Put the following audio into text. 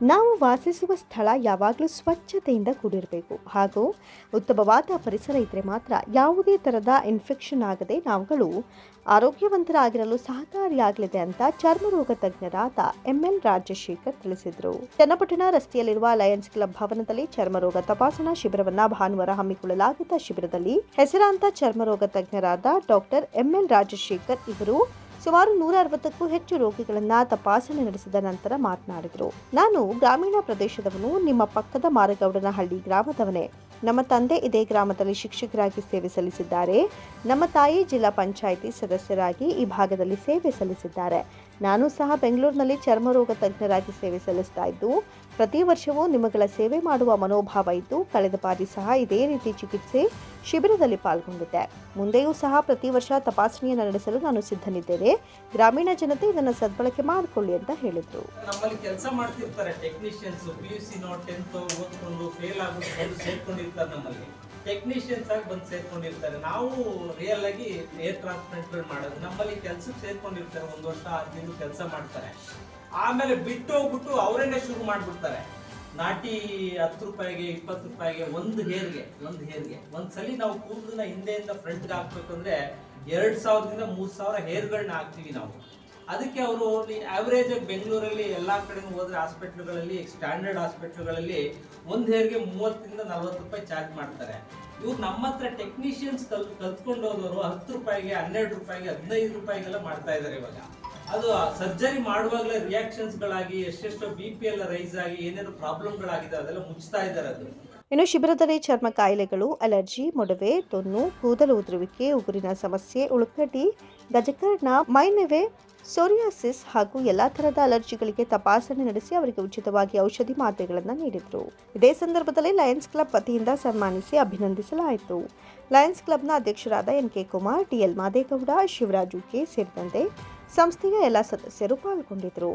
ನಾವು ವಾಸಿಸುವ ಸ್ಥಳ ಯಾವಾಗಲೂ ಸ್ವಚ್ಛತೆಯಿಂದ ಕೂಡಿರಬೇಕು. ಹಾಗೂ ಉತ್ತಮವಾದ ಪರಿಸರ ಇದ್ದರೆ ಮಾತ್ರ ಯಾವುದೇ ಥರದ ಇನ್ಫೆಕ್ಷನ್ ಆಗದೆ ನಾವುಗಳು ಆರೋಗ್ಯವಂತರಾಗಿರಲು ಸಹಕಾರಿಯಾಗಲಿದೆ ಅಂತ ಚರ್ಮರೋಗ ತಜ್ಞರಾದ ಎಂ ಎಲ್ ರಾಜಶೇಖರ್ ತಿಳಿಸಿದರು. ಚನ್ನಪಟ್ಟಣ ರಸ್ತೆಯಲ್ಲಿರುವ ಲಯನ್ಸ್ ಕ್ಲಬ್ ಭವನದಲ್ಲಿ ಚರ್ಮರೋಗ ತಪಾಸಣಾ ಶಿಬಿರವನ್ನು ಭಾನುವಾರ ಹಮ್ಮಿಕೊಳ್ಳಲಾಗಿದ್ದ ಶಿಬಿರದಲ್ಲಿ ಹೆಸರಾಂತ ಚರ್ಮರೋಗ ತಜ್ಞರಾದ ಡಾಕ್ಟರ್ ಎಂ ಎಲ್ ರಾಜಶೇಖರ್ ಇವರು ಸುಮಾರು ನೂರ ಅರವತ್ತಕ್ಕೂ ಹೆಚ್ಚು ರೋಗಿಗಳನ್ನ ತಪಾಸಣೆ ನಡೆಸಿದ ನಂತರ ಮಾತನಾಡಿದರು. ನಾನು ಗ್ರಾಮೀಣ ಪ್ರದೇಶದವನು, ನಿಮ್ಮ ಪಕ್ಕದ ಮಾರಗೌಡನಹಳ್ಳಿ ಗ್ರಾಮದವನೇ. ನಮ್ಮ ತಂದೆ ಇದೇ ಗ್ರಾಮದಲ್ಲಿ ಶಿಕ್ಷಕರಾಗಿ ಸೇವೆ ಸಲ್ಲಿಸಿದ್ದಾರೆ. ನಮ್ಮ ತಾಯಿ ಜಿಲ್ಲಾ ಪಂಚಾಯಿತಿ ಸದಸ್ಯರಾಗಿ ಈ ಭಾಗದಲ್ಲಿ ಸೇವೆ ಸಲ್ಲಿಸಿದ್ದಾರೆ. ನಾನು ಸಹ ಬೆಂಗಳೂರಿನಲ್ಲಿ ಚರ್ಮರೋಗ ತಜ್ಞರಾಗಿ ಸೇವೆ ಸಲ್ಲಿಸ್ತಾ ಇದ್ದು, ಪ್ರತಿ ವರ್ಷವೂ ನಿಮಗಳ ಸೇವೆ ಮಾಡುವ ಮನೋಭಾವ ಇದ್ದು, ಕಳೆದ ಬಾರಿ ಸಹ ಇದೇ ರೀತಿ ಚಿಕಿತ್ಸೆ ಶಿಬಿರದಲ್ಲಿ ಪಾಲ್ಗೊಂಡಿದ್ದೆ. ಮುಂದೆಯೂ ಸಹ ಪ್ರತಿ ವರ್ಷ ತಪಾಸಣೆಯನ್ನು ನಡೆಸಲು ನಾನು ಸಿದ್ಧನಿದ್ದೇನೆ. ಗ್ರಾಮೀಣ ಜನತೆ ಇದನ್ನು ಸದ್ಬಳಕೆ ಮಾಡಿಕೊಳ್ಳಿ ಅಂತ ಹೇಳಿದರು. ನಮ್ಮಲ್ಲಿ ಕೆಲಸ ಮಾಡ್ತಿರ್ತಾರೆ technicians P U C tenth ಓದ್ಕೊಂಡು ಫೇಲ್ ಆಗಿ ಬಂದು ನಮ್ಮಲ್ಲಿ ಟೆಕ್ನಿಷಿಯನ್ಸ್ ಆಗಿ ಬಂದು ಸೇರ್ಕೊಂಡಿರ್ತಾರೆ. ನಾವು ರಿಯಲ್ ಆಗಿ ಏರ್ ಟ್ರಾನ್ಸ್ಪ್ಲಾಂಟ್ಗಳು ಮಾಡೋದು, ನಮ್ಮಲ್ಲಿ ಕೆಲ್ಸಕ್ಕೆ ಸೇರ್ಕೊಂಡಿರ್ತಾರೆ, ಒಂದು ವರ್ಷ ತಿಂಗಳು ಕೆಲಸ ಮಾಡ್ತಾರೆ. ಆಮೇಲೆ ಬಿಟ್ಟು ಹೋಗ್ಬಿಟ್ಟು ಅವರೇನೆ ಶುರು ಮಾಡ್ಬಿಡ್ತಾರೆ. ನಾಟಿ ಹತ್ತು ರೂಪಾಯಿಗೆ, ಇಪ್ಪತ್ತು ರೂಪಾಯಿಗೆ, ಒಂದು ಹೇರ್ಗೆ ಒಂದು ಹೇರ್ಗೆ. ಒಂದ್ಸಲಿ ನಾವು ಕೂದಲನ್ನ ಹಿಂದೆಯಿಂದ ಫ್ರಂಟ್ಗೆ ಹಾಕ್ಬೇಕಂದ್ರೆ ಎರಡ್ ಸಾವಿರದಿಂದ ಮೂರು ಸಾವಿರ ಹೇರ್ಗಳನ್ನ ಹಾಕ್ತೀವಿ ನಾವು. ಅದಕ್ಕೆ ಅವರು ಆವರೇಜ್ ಆಗಿ ಬೆಂಗಳೂರಲ್ಲಿ ಎಲ್ಲ ಕಡೆ ಹೋದ್ರೆ ಹಾಸ್ಪಿಟ್ಲ್ಗಳಲ್ಲಿ ಸ್ಟ್ಯಾಂಡರ್ಡ್ ಹಾಸ್ಪಿಟ್ಲ್ಗಳಲ್ಲಿ ಒಂದು ಹೇರ್ಗೆ ಮೂವತ್ತರಿಂದ ನಲ್ವತ್ತು ರೂಪಾಯಿ ಚಾರ್ಜ್ ಮಾಡ್ತಾರೆ. ಇವ್ರು ನಮ್ಮ ಹತ್ರ ಟೆಕ್ನಿಷಿಯನ್ಸ್ ಕಲ್, ಕಲ್ತ್ಕೊಂಡು ಹೋದವರು ಹತ್ತು ರೂಪಾಯಿಗೆ, ಹನ್ನೆರಡು ರೂಪಾಯಿಗೆ, ಹದಿನೈದು ರೂಪಾಯಿಗೆಲ್ಲ ಮಾಡ್ತಾ ಇದ್ದಾರೆ ಇವಾಗ. ಅದು ಸರ್ಜರಿ ಮಾಡುವಾಗಲೇ ರಿಯಾಕ್ಷನ್ಸ್ ಗಳಾಗಿ, ಎಷ್ಟೆಷ್ಟೋ ಬಿ ಪಿ ಎಲ್ಲ ರೈಸ್ ಆಗಿ, ಏನೇನು ಪ್ರಾಬ್ಲಮ್ಗಳಾಗಿದೆ ಅದೆಲ್ಲ ಮುಚ್ತಾ ಇದ್ದಾರೆ ಅದು. ಇನ್ನು ಶಿಬಿರದಲ್ಲಿ ಚರ್ಮ ಕಾಯಿಲೆಗಳು, ಅಲರ್ಜಿ, ಮೊಡವೆ ತೊನ್ನು ಕೂದಲು ಉದುರುವಿಕೆ, ಉಗುರಿನ ಸಮಸ್ಯೆ ಉಳುಕಡ್ಡಿ ಗಜಕರ್ಣ ಮೈನವೆ ಸೋರಿಯಾಸಿಸ್ ಹಾಗೂ ಎಲ್ಲಾ ತರಹದ ಅಲರ್ಜಿಗಳಿಗೆ ತಪಾಸಣೆ ನಡೆಸಿ ಅವರಿಗೆ ಉಚಿತವಾಗಿ ಔಷಧಿ ಮಾತ್ರೆಗಳನ್ನು ನೀಡಿದರು. ಇದೇ ಸಂದರ್ಭದಲ್ಲಿ ಲಯನ್ಸ್ ಕ್ಲಬ್ ವತಿಯಿಂದ ಸನ್ಮಾನಿಸಿ ಅಭಿನಂದಿಸಲಾಯಿತು. ಲಯನ್ಸ್ ಕ್ಲಬ್ನ ಅಧ್ಯಕ್ಷರಾದ N K Kumar TL Madegowda, Shivaraju K ಸೇರಿದಂತೆ ಸಂಸ್ಥೆಯ ಎಲ್ಲ ಸದಸ್ಯರು ಪಾಲ್ಗೊಂಡಿದ್ದರು